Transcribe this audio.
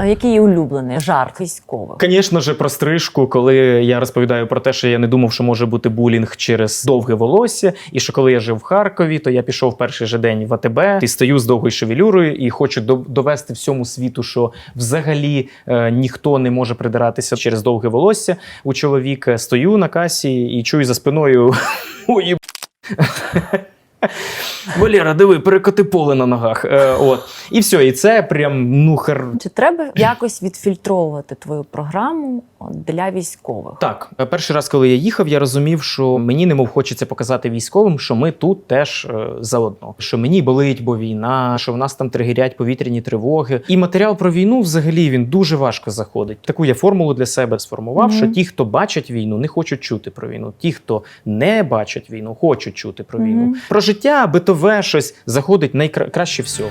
А який улюблений жарт військових? Звісно ж, про стрижку, коли я розповідаю про те, що я не думав, що може бути булінг через довге волосся, і що коли я жив в Харкові, то я пішов перший же день в АТБ і стою з довгою шевелюрою і хочу до- довести всьому світу, що взагалі е, ніхто не може придиратися через довге волосся у чоловіка. Стою на касі і чую за спиною. Ой, Валера, диви, перекоти поле на ногах. Е, от. І все, і це прям ну хер. Чи треба якось відфільтровувати твою програму для військових? Так, е, перший раз, коли я їхав, я розумів, що мені немов хочеться показати військовим, що ми тут теж е, заодно. Що мені болить, бо війна, що в нас там тригерять повітряні тривоги. І матеріал про війну взагалі він дуже важко заходить. Таку я формулу для себе сформував, Мгм. що ті, хто бачать війну, не хочуть чути про війну. Ті, хто не бачать війну, хочуть чути про війну. Мгм. Про життя, битове щось заходить найкраще всього.